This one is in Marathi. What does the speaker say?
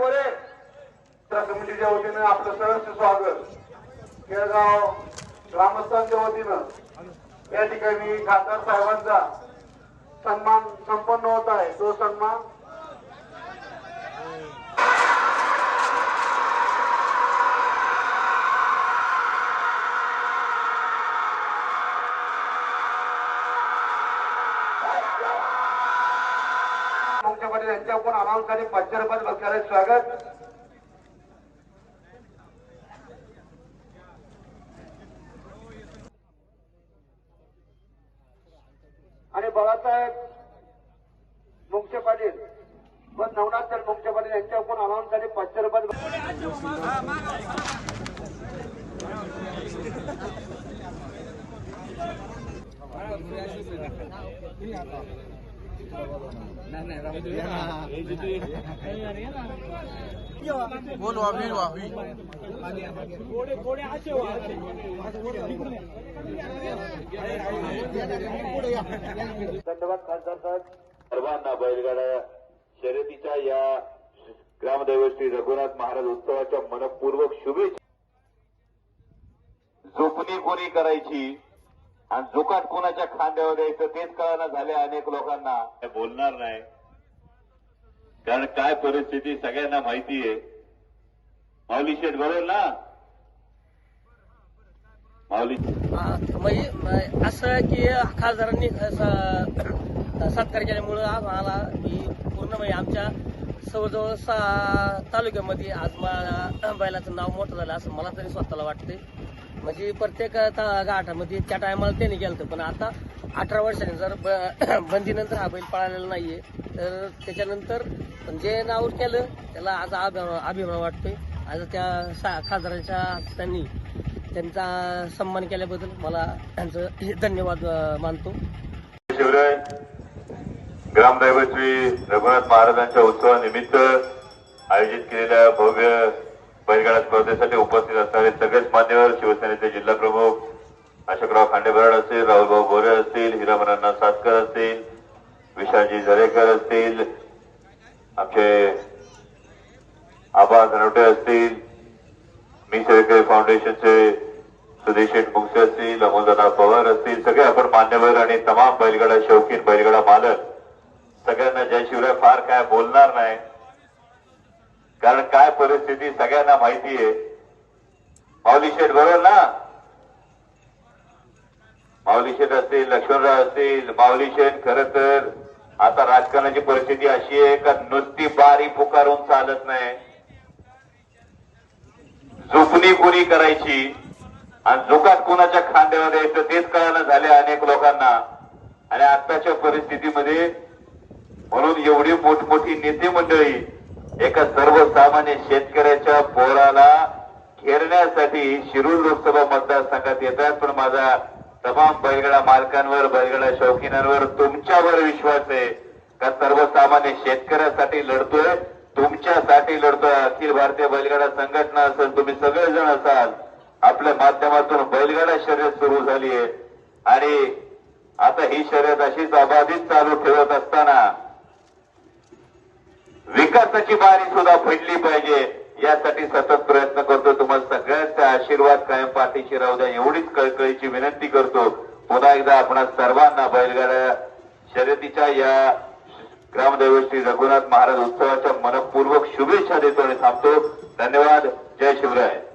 मोरे त्या कमिटीच्या वतीनं आपलं सहर्ष स्वागत. केळगाव ग्रामस्थांच्या वतीनं या ठिकाणी खासदार साहेबांचा सन्मान संपन्न होत आहे. तो सन्मान पाटील यांच्याकडून अनाऊन्स आणि पंचरपद बघण्याला स्वागत. आणि बाळासाहेब मुख्य पाटील व नवनाथ मुख्य पाटील यांच्याकडून अनाऊन्स आणि पंचरपद बोलवा बिलवा हुई धन्यवाद खासदार साहेब. सर्वांना बैलगाडा शर्यतीच्या या ग्रामदैवत श्री रघुनाथ महाराज उत्सवाच्या मनपूर्वक शुभेच्छा. झोपणी कोणी करायची? आणि जोकाट कोणाच्या खांद्यावर द्यायचं तेच कळायला झाले अनेक लोकांना. काय बोलणार नाही. कारण काय परिस्थिती सगळ्यांना माहिती आहे माऊली शेठ बरोबर ना? माऊली म्हणजे असं की खासदारांनी सत्कार केल्यामुळं आम्हाला ही पूर्ण म्हणजे आमच्या जवळजवळ सा तालुक्यामध्ये आज मला बैलाचं नाव मोठं झालं असं मला तरी स्वतःला वाटते म्हणजे प्रत्येक ता- गाठामध्ये त्या टायमाला त्याने गेलं होतं. पण आता अठरा वर्षाने जर ब- बंदीनंतर हा बैल पळालेला नाहीये तर त्याच्यानंतर जे नाव केलं त्याला आज अभिमान अभिमान वाटतोय. आज त्या सा- खासदारांच्या त्यांनी त्यांचा सन्मान केल्याबद्दल मला त्यांचं धन्यवाद मानतो. शिवराय ग्रामदैवत श्री रघुनाथ महाराजांच्या उत्सवानिमित्त आयोजित केलेल्या भव्य बैलगाडा स्पर्धेसाठी उपस्थित असणारे सगळेच मान्यवर शिवसेनेचे जिल्हा प्रमुख अशोकराव खांडेभराड असतील राहुलभाऊ बोरे असतील हिरामनांना सातकर असतील विशालजी झरेकर असतील आमचे आबा धनवटे असतील मी सेवेकरी फाउंडेशनचे सुदेश शेठ मुंगसे असतील अमोलदादा पवार असतील सगळे आपण मान्यवर आणि तमाम बैलगाडा शौकीन बैलगाडा मालक सगळ्यांना जय शिवराय फार काय बोलणार नाही. कारण काय परिस्थिती सगळ्यांना माहिती आहे. माऊली शेठ बरोबर ना? माऊली शेठ असतील लक्ष्मणराव असतील माऊली शेठ खर तर आता राजकारणाची परिस्थिती अशी आहे का नुसती बारी पुकारून चालत नाही. झुकणी कोणी करायची आणि झुकात कोणाच्या खांद्यावर यायचं तेच कळायला झाले अनेक लोकांना. आणि आताच्या परिस्थितीमध्ये म्हणून एवढी मोठमोठी नेते मंडळी एका सर्वसामान्य शेतकऱ्याच्या पोराला घेरण्यासाठी शिरूर लोकसभा मतदारसंघात येतात. पण माझा तमाम बैलगडा मालकांवर बैलगडा शौकीनांवर तुमच्यावर विश्वास आहे का? सर्वसामान्य शेतकऱ्यासाठी लढतोय तुमच्यासाठी लढतोय. अखिल भारतीय बैलगाडा संघटना असेल तुम्ही सगळेजण असाल. आपल्या माध्यमातून बैलगाडा शर्यत सुरू झाली आहे. आणि आता ही शर्यत अशीच अबाधित चालू ठेवत असताना विकासाची बारी सुद्धा पडली पाहिजे. यासाठी सतत प्रयत्न करतो. तुम्हाला सगळ्यांचा आशीर्वाद कायम पाठीशी राहू द्या. एवढीच कळकळीची विनंती करतो. पुन्हा एकदा आपण सर्वांना बैलगाड्या शर्यतीच्या या ग्रामदैवत श्री रघुनाथ महाराज उत्सवाच्या मनपूर्वक शुभेच्छा देतो आणि थांबतो. धन्यवाद. जय शिवराय.